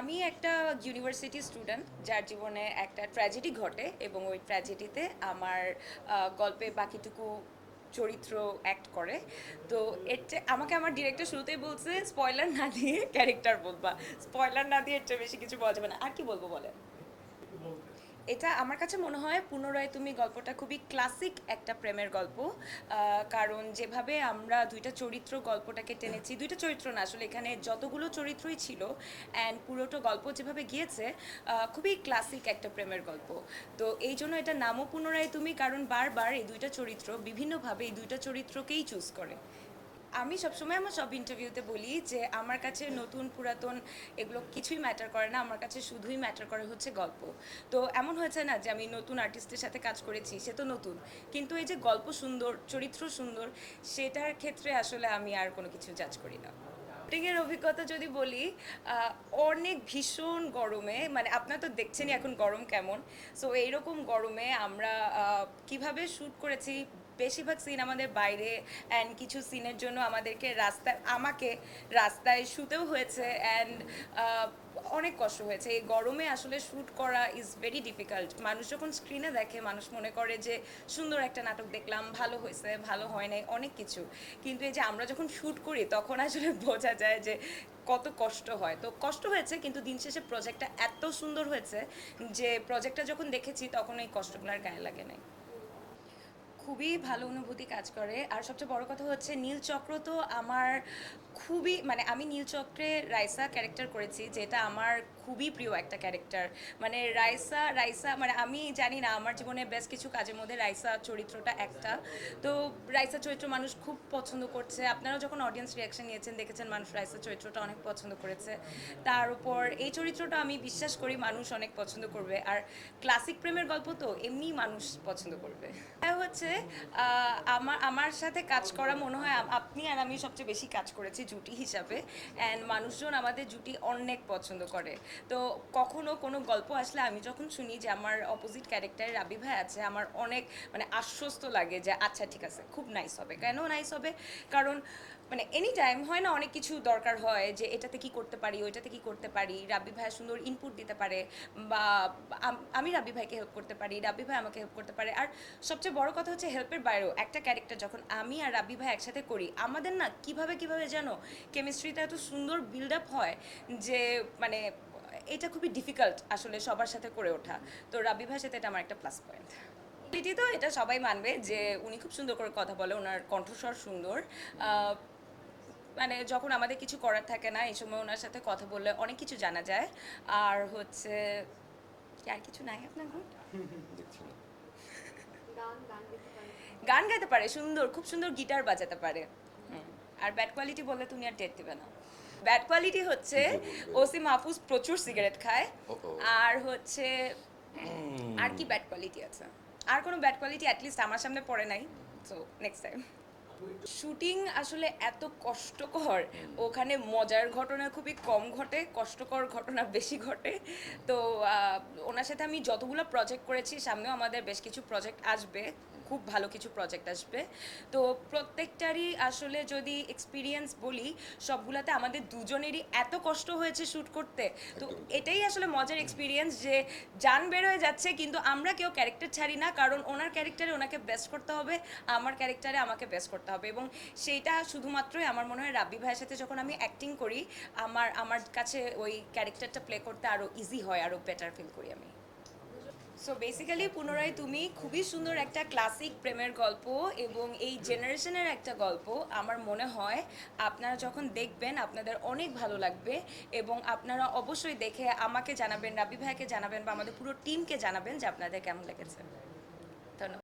আমি একটা university student যার জীবনে একটা ট্র্যাজেডি ঘটে এবং ওই ট্র্যাজেডিতে আমার গল্পে বাকিটুকু চরিত্র অ্যাক্ট করে। তো চেয়ে আমাকে আমার ডিরেক্টর শুরুতেই বলছে স্পয়লার না দিয়ে ক্যারেক্টার বলবা। স্পয়লার না দিয়ে এর বেশি কিছু বলা যাবে না। আর কি বলব বলেন? এটা আমার কাছে মনে হয় পুনরায় তুমি গল্পটা খুবই ক্লাসিক একটা প্রেমের গল্প। কারণ যেভাবে আমরা দুইটা চরিত্র গল্পটাকে টেনেছি, দুইটা চরিত্র না, আসলে এখানে যতগুলো চরিত্রই ছিল অ্যান্ড পুরোটা গল্প যেভাবে গিয়েছে খুবই ক্লাসিক একটা প্রেমের গল্প। তো এই জন্য এটা নামও পুনরায় তুমি, কারণ বারবার এই দুইটা চরিত্র, বিভিন্নভাবে এই দুইটা চরিত্রকেই চুজ করে। আমি সবসময় আমার সব ইন্টারভিউতে বলি যে, আমার কাছে নতুন, পুরাতন এগুলো কিছুই ম্যাটার করে না। আমার কাছে শুধুই ম্যাটার করে হচ্ছে গল্প। তো এমন হয়েছে না যে, আমি নতুন আর্টিস্টের সাথে কাজ করেছি, সে তো নতুন। কিন্তু এই যে গল্প সুন্দর, চরিত্র সুন্দর, সেটার ক্ষেত্রে আসলে আমি আর কোনো কিছু জাজ করি না। শুটিংয়ের অভিজ্ঞতা যদি বলি অনেক ভীষণ গরমে মানে আপনারা তো দেখছেনই এখন গরম কেমন। সো এইরকম গরমে আমরা কীভাবে শ্যুট করেছি বেশিরভাগ সিন আমাদের বাইরে অ্যান্ড কিছু সিনের জন্য আমাদেরকে রাস্তায়, আমাকে রাস্তায় শুতেও হয়েছে অ্যান্ড অনেক কষ্ট হয়েছে। এই গরমে আসলে শ্যুট করা ইজ ভেরি ডিফিকাল্ট মানুষ যখন স্ক্রিনে দেখে, মানুষ মনে করে যে, সুন্দর একটা নাটক দেখলাম, ভালো হয়েছে, ভালো হয় নাই, অনেক কিছু। কিন্তু এই যে আমরা যখন শ্যুট করি, তখন আসলে বোঝা যায় যে, কত কষ্ট হয়। তো কষ্ট হয়েছে, কিন্তু দিন শেষে প্রজেক্টটা এত সুন্দর হয়েছে যে প্রজেক্টটা যখন দেখেছি, তখন এই কষ্টগুলো আর গায়ে লাগে নাই। খুবই ভালো অনুভূতি কাজ করে। আর সবচেয়ে বড় কথা হচ্ছে, নীল চক্র তো আমার খুবই মানে আমি নীলচক্রে রাইসা ক্যারেক্টার করেছি, যেটা আমার খুবই প্রিয় একটা ক্যারেক্টার মানে রাইসা রাইসা মানে আমি জানি না, আমার জীবনে বেশ কিছু কাজের মধ্যে রাইসা চরিত্রটা একটা। তো রাইসা চরিত্র মানুষ খুব পছন্দ করছে। আপনারা যখন অডিয়েন্স রিয়াকশন নিয়েছেন, দেখেছেন মানুষ রাইসা চরিত্রটা অনেক পছন্দ করেছে। তার উপর এই চরিত্রটা আমি বিশ্বাস করি মানুষ অনেক পছন্দ করবে। আর ক্লাসিক প্রেমের গল্প তো এমনি মানুষ পছন্দ করবে। হচ্ছে আমার আমার সাথে কাজ করা মনে হয় আপনি আর আমি সবচেয়ে বেশি কাজ করেছি জুটি হিসাবে। অ্যান্ড মানুষজন আমাদের জুটি অনেক পছন্দ করে। তো কখনো কোনো গল্প আসলে আমি যখন শুনি যে আমার অপোজিট ক্যারেক্টারে রাবি ভাই আছে, আমার অনেক মানে আশ্বস্ত লাগে যে আচ্ছা ঠিক আছে, খুব নাইস হবে। কেন নাইস হবে? কারণ মানে এনি টাইম হয় না, অনেক কিছু দরকার হয় যে, এটাতে কি করতে পারি, ওইটাতে কি করতে পারি? রাব্বি ভাই সুন্দর ইনপুট দিতে পারে বা আমি রাব্বি ভাইকে হেল্প করতে পারি রাব্বি ভাই আমাকে হেল্প করতে পারে। আর সবচেয়ে বড় কথা হচ্ছে হেল্পের বাইরেও একটা ক্যারেক্টার যখন আমি আর রাব্বি ভাই একসাথে করি, আমাদের না কীভাবে কীভাবে যেন কেমিস্ট্রিটা এত সুন্দর বিল্ড আপ হয় যে মানে এটা খুবই ডিফিকাল্ট আসলে সবার সাথে করে ওঠা। তো রাবি ভাইয়ের সাথে এটা আমার একটা প্লাস পয়েন্ট এটি তো এটা সবাই মানবে যে উনি খুব সুন্দর করে কথা বলে ওনার কণ্ঠস্বর সুন্দর। মানে যখন আমাদের কিছু করার থাকে না এই সময় ওনার সাথে কথা বললে অনেক কিছু জানা যায়। আর হচ্ছে আর কিছু নাই আপনার গান গান গাইতে পারে গান গাইতে পারে সুন্দর খুব সুন্দর গিটার বাজাতে পারে। আর ব্যাড কোয়ালিটি বললে তুমি আর টের দেবে না। ব্যাড কোয়ালিটি হচ্ছে ওসি মাহফুজ প্রচুর সিগারেট খায়। আর হচ্ছে আর কি ব্যাড কোয়ালিটি আছে? আর কোনো ব্যাড কোয়ালিটি অ্যাটলিস্ট আমার সামনে পড়ে নাই সো নেক্সট টাইম শুটিং আসলে এত কষ্টকর। ওখানে মজার ঘটনা খুবই কম ঘটে কষ্টকর ঘটনা বেশি ঘটে। তো ওনার সাথে আমি যতগুলো প্রজেক্ট করেছি সামনেও আমাদের বেশ কিছু প্রজেক্ট আসবে খুব ভালো কিছু প্রজেক্ট আসবে। তো প্রত্যেকটারই আসলে যদি এক্সপিরিয়েন্স বলি সবগুলাতে আমাদের দুজনেরই এত কষ্ট হয়েছে শ্যুট করতে। তো এটাই আসলে মজার এক্সপিরিয়েন্স যে জান বের হয়ে যাচ্ছে কিন্তু আমরা কেউ ক্যারেক্টার ছাড়ি না কারণ ওনার ক্যারেক্টারে ওনাকে বেস্ট করতে হবে আমার ক্যারেক্টারে আমাকে বেস্ট করতে হবে এবং সেইটা শুধুমাত্রই আমার মনে হয় রাব্বি ভাইয়ের সাথে যখন আমি অ্যাক্টিং করি, আমার আমার কাছে ওই ক্যারেক্টারটা প্লে করতে আরও ইজি হয় আরও বেটার ফিল করি আমি। সো বেসিক্যালি পুনরায় তুমি খুবই সুন্দর একটা ক্লাসিক প্রেমের গল্প এবং এই জেনারেশনের একটা গল্প, আমার মনে হয় আপনারা যখন দেখবেন আপনাদের অনেক ভালো লাগবে এবং আপনারা অবশ্যই দেখে আমাকে জানাবেন রাবি ভাইকে জানাবেন বা আমাদের পুরো টিমকে জানাবেন যে আপনাদের কেমন লেগেছে। ধন্যবাদ।